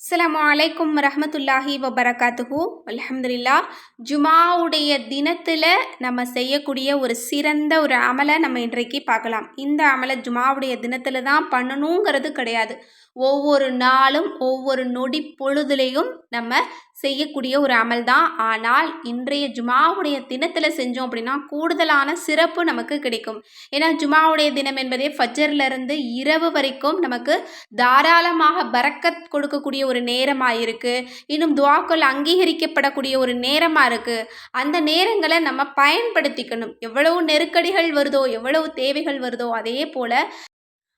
அஸ்லாம் அலைக்கும் ரஹமத்துல்லாஹி வபரகாத்துஹு. அலமதுல்லா ஜுமாவுடைய தினத்தில் நம்ம செய்யக்கூடிய ஒரு சிறந்த ஒரு அமலை நம்ம இன்றைக்கு பார்க்கலாம். இந்த அமலை ஜுமாவுடைய தினத்தில் தான் பண்ணணுங்கிறது கிடையாது. ஒவ்வொரு நாளும் ஒவ்வொரு நொடி பொழுதுலையும் நம்ம செய்யக்கூடிய ஒரு அமல் தான் ஆனால் இன்றைய ஜுமாவுடைய தினத்தில் செஞ்சோம் அப்படின்னா கூடுதலான சிறப்பு நமக்கு கிடைக்கும். ஏன்னா ஜுமாவுடைய தினம் என்பதே ஃபஜர்லேருந்து இரவு வரைக்கும் நமக்கு தாராளமாக பறக்கத் கொடுக்கக்கூடிய ஒரு நேரமாக இருக்குது இன்னும் துவாக்கள் அங்கீகரிக்கப்படக்கூடிய ஒரு நேரமாக இருக்குது அந்த நேரங்களை நம்ம பயன்படுத்திக்கணும். எவ்வளவு நெருக்கடிகள் வருதோ எவ்வளவு தேவைகள் வருதோ அதே போல்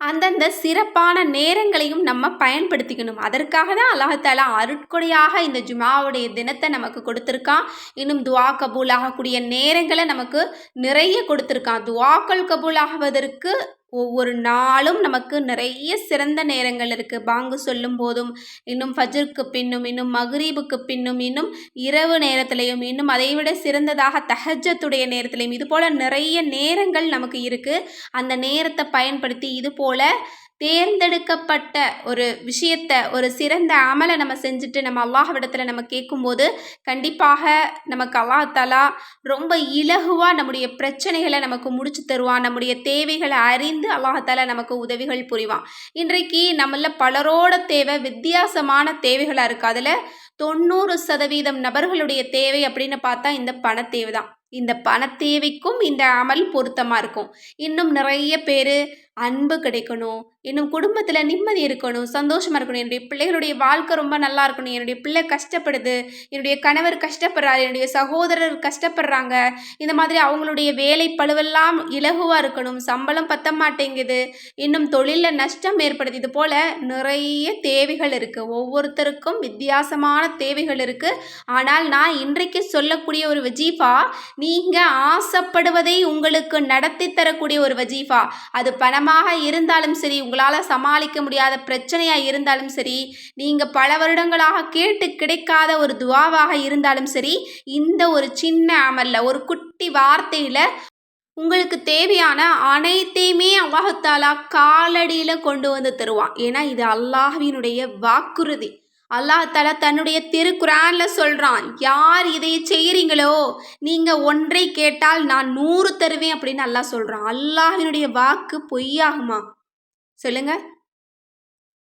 அந்தந்த சிறப்பான நேரங்களையும் நம்ம பயன்படுத்திக்கணும். அதற்காக தான் அல்லாஹாலா அருட்கொடையாக இந்த ஜுமாவுடைய தினத்தை நமக்கு கொடுத்துருக்கான். இன்னும் துவா கபூல் ஆகக்கூடிய நேரங்களை நமக்கு நிறைய கொடுத்துருக்கான். துவாக்கள் கபூல் ஆகுவதற்கு ஒவ்வொரு நாளும் நமக்கு நிறைய சிறந்த நேரங்கள் இருக்குது பாங்கு சொல்லும் போதும் இன்னும் ஃபஜ்ருக்கு பின்னும் இன்னும் மகரீபுக்கு பின்னும் இன்னும் இரவு நேரத்திலையும் இன்னும் அதைவிட சிறந்ததாக தஹஜத்துடைய நேரத்திலையும் இது போல் நிறைய நேரங்கள் நமக்கு இருக்குது அந்த நேரத்தை பயன்படுத்தி இது போல் தேர்ந்தெடுக்கப்பட்ட ஒரு விஷயத்த ஒரு சிறந்த அமலை நம்ம செஞ்சுட்டு நம்ம அல்லாஹ்விடத்தில் நம்ம கேட்கும்போது கண்டிப்பாக நமக்கு அல்லாஹாலா ரொம்ப இலகுவாக நம்முடைய பிரச்சனைகளை நமக்கு முடிச்சு தருவான். நம்முடைய தேவைகளை அறிந்து அல்லாஹாலா நமக்கு உதவிகள் புரிவான். இன்றைக்கு நம்மள பலரோட தேவை வித்தியாசமான தேவைகளாக இருக்குது அதில் தொண்ணூறு சதவீதம் நபர்களுடைய தேவை அப்படின்னு பார்த்தா இந்த பண தேவை தான் இந்த பண தேவைக்கும் இந்த அமல் பொருத்தமாக இருக்கும். இன்னும் நிறைய பேர் அன்பு கிடைக்கணும். இன்னும் குடும்பத்தில் நிம்மதி இருக்கணும். சந்தோஷமாக இருக்கணும். என்னுடைய பிள்ளைகளுடைய வாழ்க்கை ரொம்ப நல்லா இருக்கணும். என்னுடைய பிள்ளை கஷ்டப்படுது. என்னுடைய கணவர் கஷ்டப்படுறாரு. என்னுடைய சகோதரர் கஷ்டப்படுறாங்க. இந்த மாதிரி அவங்களுடைய வேலை பழுவெல்லாம் இலகுவாக இருக்கணும். சம்பளம் பத்த மாட்டேங்குது. இன்னும் தொழிலில் நஷ்டம் ஏற்படுது. இது போல் நிறைய தேவைகள் இருக்குது ஒவ்வொருத்தருக்கும் வித்தியாசமான தேவைகள் இருக்குது ஆனால் நான் இன்றைக்கு சொல்லக்கூடிய ஒரு வஜீஃபா நீங்கள் ஆசைப்படுவதை உங்களுக்கு நடத்தி தரக்கூடிய ஒரு வஜீஃபா. அது பணமாக இருந்தாலும் சரி உங்களால் சமாளிக்க முடியாத பிரச்சனையாக இருந்தாலும் சரி நீங்கள் பல வருடங்களாக கேட்டு கிடைக்காத ஒரு துவாவாக இருந்தாலும் சரி இந்த ஒரு சின்ன அமல்ல ஒரு குட்டி வார்த்தையில் உங்களுக்கு தேவையான அனைத்தையுமே அல்லாஹாலா காலடியில் கொண்டு வந்து தருவான். ஏன்னா இது அல்லாஹ்வினுடைய வாக்குறுதி. அல்லாஹாலா தன்னுடைய திருக்குறான்ல சொல்கிறான் யார் இதை செய்கிறீங்களோ நீங்கள் ஒன்றை கேட்டால் நான் நூறு தருவேன் அப்படின்னு அல்லாஹ் சொல்கிறான் அல்லாஹினுடைய வாக்கு பொய்யாகுமா? சொல்லுங்க.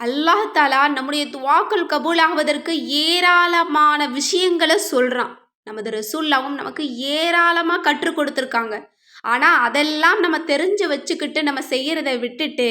அல்லாஹாலா நம்முடைய துவாக்கள் கபூல் ஆகுவதற்கு ஏராளமான விஷயங்களை சொல்கிறான் நமது ரசூல்லாவும் நமக்கு ஏராளமாக கற்றுக் கொடுத்துருக்காங்க. ஆனால் அதெல்லாம் நம்ம தெரிஞ்சு வச்சுக்கிட்டு நம்ம செய்கிறத விட்டுட்டு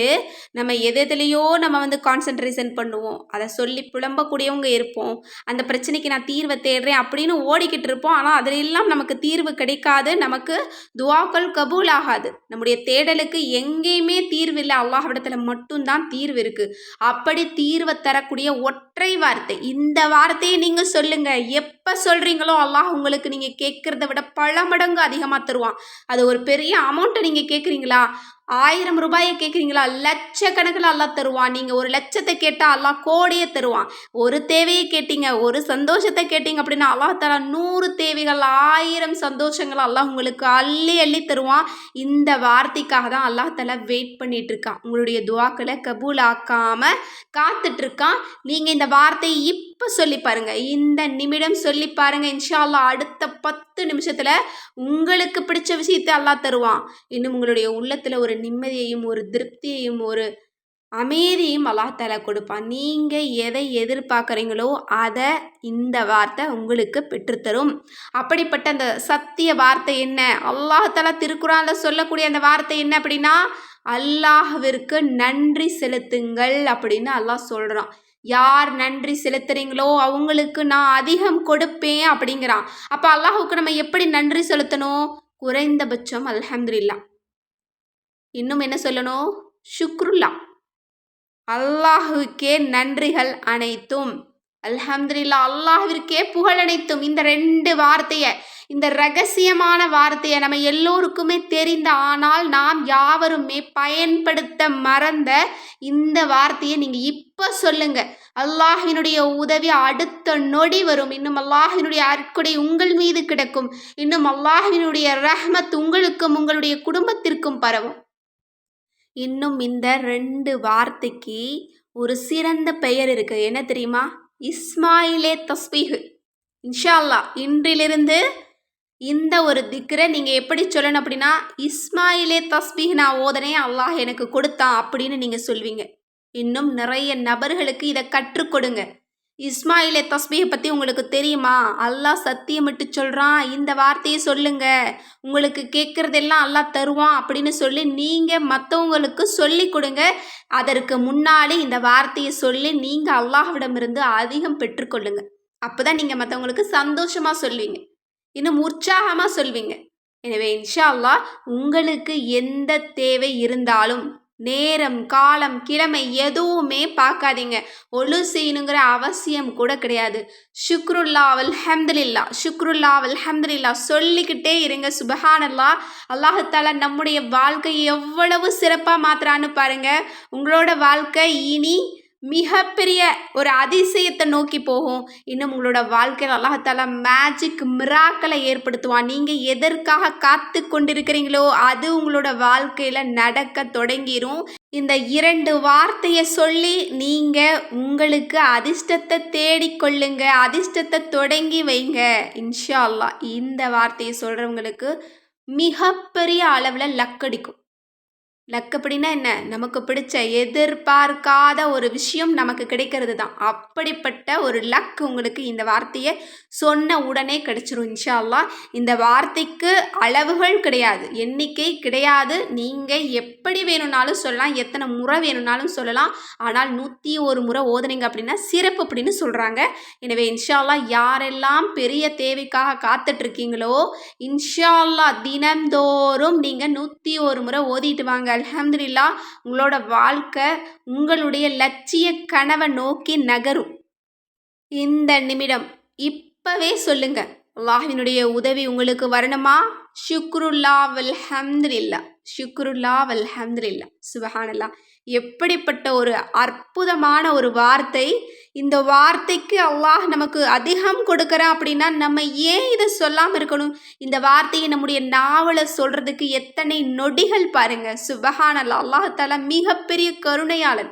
நம்ம எது எதுலேயோ நம்ம வந்து கான்சன்ட்ரேஷன் பண்ணுவோம். அதை சொல்லி புலம்பக்கூடியவங்க இருப்போம். அந்த பிரச்சனைக்கு நான் தீர்வை தேடுறேன் அப்படின்னு ஓடிக்கிட்டு இருப்போம். ஆனால் அதிலெல்லாம் நமக்கு தீர்வு கிடைக்காது. நமக்கு துவாக்கள் கபூல் ஆகாது. நம்முடைய தேடலுக்கு எங்கேயுமே தீர்வு இல்லை. அல்லாஹ்விடத்தில் மட்டும்தான் தீர்வு இருக்குது அப்படி தீர்வை தரக்கூடிய ஒற்றை வார்த்தை. இந்த வார்த்தையை நீங்கள் சொல்லுங்கள் எப்போ சொல்கிறீங்களோ அல்லாஹ் உங்களுக்கு நீங்கள் கேட்குறத விட பல மடங்கு அதிகமாக தருவான். அது ஒரு பெரிய அமௌண்ட்டை நீங்கள் கேட்குறீங்களா? ஆயிரம் ரூபாயை கேட்குறீங்களா லட்சக்கணக்கில் அல்லா தருவான். நீங்கள் ஒரு லட்சத்தை கேட்டால் அல்லா கோடியே தருவான். ஒரு தேவையை கேட்டீங்க ஒரு சந்தோஷத்தை கேட்டீங்க அப்படின்னா அல்லா தலா நூறு தேவைகள் ஆயிரம் சந்தோஷங்கள் அல்லாஹ் உங்களுக்கு அள்ளி அள்ளி தருவான். இந்த வார்த்தைக்காக தான் அல்லாஹ் தலா வெயிட் பண்ணிட்டு இருக்கான். உங்களுடைய துவாக்களை கபூல் ஆக்காமல் காத்துட்ருக்கான் நீங்கள் இந்த வார்த்தையை இப்போ சொல்லி பாருங்க. இந்த நிமிடம் சொல்லி பாருங்க. இன்ஷா அல்லாஹ் அடுத்த பத்து நிமிஷத்தில் உங்களுக்கு பிடிச்ச விஷயத்தை அல்லாஹ் தருவான். இன்னும் உங்களுடைய உள்ளத்தில் ஒரு நிம்மதியையும் ஒரு திருப்தியையும் ஒரு அமைதியும் அல்லாஹால கொடுப்பான். நீங்கள் எதை எதிர்பார்க்குறீங்களோ அதை இந்த வார்த்தை உங்களுக்கு பெற்றுத்தரும். அப்படிப்பட்ட அந்த சத்திய வார்த்தை என்ன? அல்லாஹால திருக்குறானில் சொல்லக்கூடிய அந்த வார்த்தை என்ன அப்படின்னா அல்லாஹ்விற்கு நன்றி செலுத்துங்கள் அப்படின்னு அல்லாஹ் சொல்கிறான் யார் நன்றி செலுத்துறீங்களோ அவங்களுக்கு நான் அதிகம் கொடுப்பேன் அப்படிங்கிறான். அப்போ அல்லாஹுக்கு நம்ம எப்படி நன்றி செலுத்தணும்? குறைந்தபட்சம் அல்ஹம்துல்லா இன்னும் என்ன சொல்லணும்? சுக்ருல்லா அல்லாஹுக்கே நன்றிகள் அனைத்தும். அல்ஹம்துல்லா அல்லாஹிற்கே புகழனைத்தும் இந்த ரெண்டு வார்த்தையை இந்த ரகசியமான வார்த்தையை நம்ம எல்லோருக்குமே தெரிந்த ஆனால் நாம் யாவருமே பயன்படுத்த மறந்த இந்த வார்த்தையை நீங்கள் இப்போ சொல்லுங்க. அல்லாஹினுடைய உதவி அடுத்த நொடி வரும். இன்னும் அல்லாஹினுடைய அற்கொடை உங்கள் மீது கிடக்கும். இன்னும் அல்லாஹினுடைய ரஹ்மத் உங்களுக்கும் உங்களுடைய குடும்பத்திற்கும் பரவும். இன்னும் இந்த ரெண்டு வார்த்தைக்கு ஒரு சிறந்த பெயர் இருக்குது என்ன தெரியுமா? இஸ்மாயிலே தஸ்பீஹு இன்ஷா அல்லாஹ் இன்றிலிருந்து இந்த ஒரு திக்கரை நீங்கள் எப்படி சொல்லணும் அப்படின்னா இஸ்மாயிலே தஸ்பீஹ் நான் ஓதனே அல்லாஹ் எனக்கு கொடுத்தான் அப்படின்னு நீங்கள் சொல்வீங்க. இன்னும் நிறைய நபர்களுக்கு இதை கற்றுக் கொடுங்க. இஸ்மாயிலே தஸ்பீஹை பற்றி உங்களுக்கு தெரியுமா? அல்லாஹ் சத்தியமிட்டு சொல்கிறான் இந்த வார்த்தையை சொல்லுங்க. உங்களுக்கு கேட்குறதெல்லாம் அல்லாஹ் தருவான் அப்படின்னு சொல்லி நீங்கள் மற்றவங்களுக்கு சொல்லி கொடுங்க. அதற்கு முன்னாடி இந்த வார்த்தையை சொல்லி நீங்கள் அல்லாஹ்விடமிருந்து அதிகம் பெற்றுக்கொள்ளுங்க அப்போ தான் நீங்கள் மற்றவங்களுக்கு சந்தோஷமாக சொல்வீங்க. இன்னும் உற்சாகமாக சொல்வீங்க. எனவே இன்ஷா அல்லாஹ் உங்களுக்கு எந்த தேவை இருந்தாலும் நேரம் காலம் கிழமை எதுவுமே பார்க்காதீங்க. ஒழு செய்யணுங்கிற அவசியம் கூட கிடையாது. ஷுக்ருல்லா அல்ஹம்துலில்லா ஷுக்ருல்லா அல்ஹம்துலில்லா. சொல்லிக்கிட்டே இருங்க சுபஹானல்லா. அல்லாஹால நம்முடைய வாழ்க்கை எவ்வளவு சிறப்பாக மாத்திரான்னு பாருங்க. உங்களோட வாழ்க்கை இனி மிகப்பெரிய ஒரு அதிசயத்தை நோக்கி போகும். இன்னும் உங்களோட வாழ்க்கையில் அல்லாஹால மேஜிக் மிராக்களை ஏற்படுத்துவான். நீங்கள் எதற்காக காத்து கொண்டிருக்கிறீங்களோ அது உங்களோட வாழ்க்கையில் நடக்க தொடங்கிரும். இந்த இரண்டு வார்த்தையை சொல்லி நீங்கள் உங்களுக்கு அதிர்ஷ்டத்தை தேடிக்கொள்ளுங்க அதிர்ஷ்டத்தை தொடங்கி வைங்க. இன்ஷா அல்லா இந்த வார்த்தையை சொல்கிறவங்களுக்கு மிகப்பெரிய அளவில் லக்கடிக்கும். லக் அப்படின்னா என்ன? நமக்கு பிடிச்ச எதிர்பார்க்காத ஒரு விஷயம் நமக்கு கிடைக்கிறது தான் அப்படிப்பட்ட ஒரு லக் உங்களுக்கு இந்த வார்த்தையை சொன்ன உடனே கிடைச்சிரும் இன்ஷால்லா இந்த வார்த்தைக்கு அளவுகள் கிடையாது. எண்ணிக்கை கிடையாது. நீங்கள் எப்படி வேணும்னாலும் சொல்லலாம். எத்தனை முறை வேணும்னாலும் சொல்லலாம். ஆனால் நூற்றி ஒரு முறை ஓதுனீங்க அப்படின்னா சிறப்பு அப்படின்னு சொல்கிறாங்க எனவே இன்ஷால்லா யாரெல்லாம் பெரிய தேவைக்காக காத்துட்ருக்கீங்களோ இன்ஷால்லா தினந்தோறும் நீங்கள் நூற்றி ஒரு முறை ஓதிட்டு வாங்க. அலமதுல்லா உங்களோட வாழ்க்கை உங்களுடைய லட்சிய கனவை நோக்கி நகரும். இந்த நிமிடம் இப்பவே சொல்லுங்க. அல்லாஹினுடைய உதவி உங்களுக்கு வரணுமா? ஷுக்ருல்லா வல்ஹம்துலில்லா ஷுக்ருல்லா வல்ஹம்துலில்லா சுபஹானல்லா எப்படிப்பட்ட ஒரு அற்புதமான ஒரு வார்த்தை இந்த வார்த்தைக்கு அல்லாஹ் நமக்கு அதிகம் கொடுக்குறான் அப்படின்னா நம்ம ஏன் இதை சொல்லாமல் இருக்கணும் இந்த வார்த்தையை நம்முடைய நாவலை சொல்கிறதுக்கு எத்தனை நொடிகள் பாருங்கள் சுபஹானல்லா அல்லாஹால மிகப்பெரிய கருணையாளன்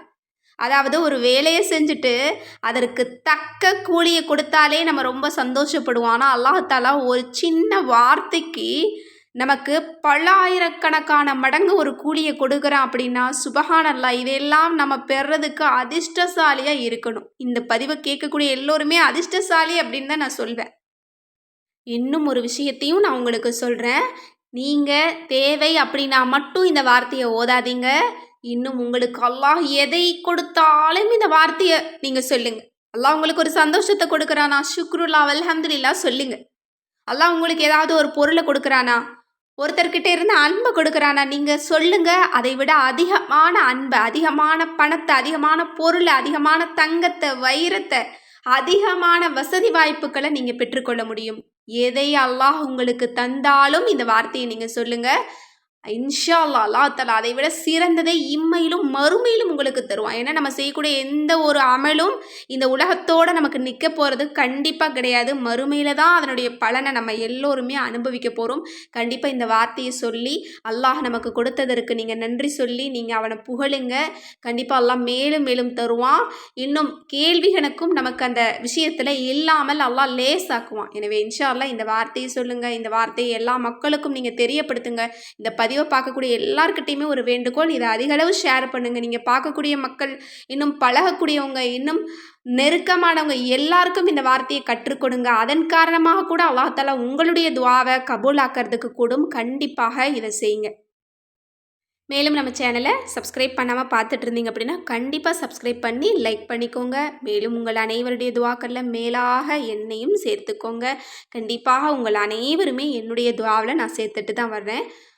அதாவது ஒரு வேலையை செஞ்சுட்டு அதற்கு தக்க கூலியை கொடுத்தாலே நம்ம ரொம்ப சந்தோஷப்படுவோம். ஆனால் அல்லாஹாலா ஒரு சின்ன வார்த்தைக்கு நமக்கு பல்லாயிரக்கணக்கான மடங்கு ஒரு கூலியை கொடுக்குறான் அப்படின்னா சுபஹானல்லா இதெல்லாம் நம்ம பெறதுக்கு அதிர்ஷ்டசாலியாக இருக்கணும். இந்த பதிவை கேட்கக்கூடிய எல்லோருமே அதிர்ஷ்டசாலி அப்படின்னு தான் நான் சொல்வேன். இன்னும் ஒரு விஷயத்தையும் நான் உங்களுக்கு சொல்கிறேன் நீங்கள் தேவை அப்படின்னா மட்டும் இந்த வார்த்தையை ஓதாதீங்க. இன்னும் உங்களுக்கு அல்லாஹ் எதை கொடுத்தாலும் இந்த வார்த்தையை நீங்கள் சொல்லுங்கள் அல்லாஹ் உங்களுக்கு ஒரு சந்தோஷத்தை கொடுக்குறானா? சுக்ருல்லா அல்ஹம்துலில்லா சொல்லுங்க. அல்லாஹ் உங்களுக்கு ஏதாவது ஒரு பொருளை கொடுக்குறானா? ஒருத்தர்கிட்ட இருந்து அன்பை கொடுக்குறானா? நீங்கள் சொல்லுங்கள் அதை விட அதிகமான அன்பை அதிகமான பணத்தை அதிகமான பொருளை அதிகமான தங்கத்தை வைரத்தை அதிகமான வசதி வாய்ப்புகளை நீங்கள் பெற்றுக்கொள்ள முடியும். எதை அல்லாஹ் உங்களுக்கு தந்தாலும் இந்த வார்த்தையை நீங்கள் சொல்லுங்கள் இன்ஷா அல்லா அல்லா தலா அதை விட சிறந்ததை இம்மையிலும் மறுமையிலும் உங்களுக்கு தருவான். ஏன்னா நம்ம செய்யக்கூடிய எந்த ஒரு அமலும் இந்த உலகத்தோடு நமக்கு நிற்க போகிறது கண்டிப்பாக கிடையாது. மறுமையில் தான் அதனுடைய பலனை நம்ம எல்லோருமே அனுபவிக்க போகிறோம் கண்டிப்பாக இந்த வார்த்தையை சொல்லி அல்லாஹ் நமக்கு கொடுத்ததற்கு நீங்கள் நன்றி சொல்லி நீங்கள் அவனை புகழுங்க. கண்டிப்பாக அல்லாஹ் மேலும் மேலும் தருவான். இன்னும் கேள்விகளுக்கும் நமக்கு அந்த விஷயத்தில் இல்லாமல் அல்லாஹ் லேசாக்குவான். எனவே இன்ஷா அல்லா இந்த வார்த்தையை சொல்லுங்கள் இந்த வார்த்தையை எல்லா மக்களுக்கும் நீங்கள் தெரியப்படுத்துங்க. இந்த பதிவு பதிவை பார்க்கக்கூடிய எல்லாருக்கிட்டையுமே ஒரு வேண்டுகோள். இதை அதிகளவு ஷேர் பண்ணுங்கள் நீங்கள் பார்க்கக்கூடிய மக்கள் இன்னும் பழகக்கூடியவங்க இன்னும் நெருக்கமானவங்க எல்லாருக்கும் இந்த வார்த்தையை கற்றுக்கொடுங்க அதன் காரணமாக கூட அல்லாஹாலா உங்களுடைய துவாவை கபூலாக்கிறதுக்கு கூடும். கண்டிப்பாக இதை செய்யுங்க. மேலும் நம்ம சேனலை சப்ஸ்கிரைப் பண்ணாமல் பார்த்துட்டு இருந்தீங்க அப்படின்னா கண்டிப்பாக சப்ஸ்கிரைப் பண்ணி லைக் பண்ணிக்கோங்க. மேலும் உங்கள் அனைவருடைய துவாக்களில் மேலாக என்னையும் சேர்த்துக்கோங்க. கண்டிப்பாக உங்கள் அனைவருமே என்னுடைய துவாவில் நான் சேர்த்துட்டு தான் வர்றேன்.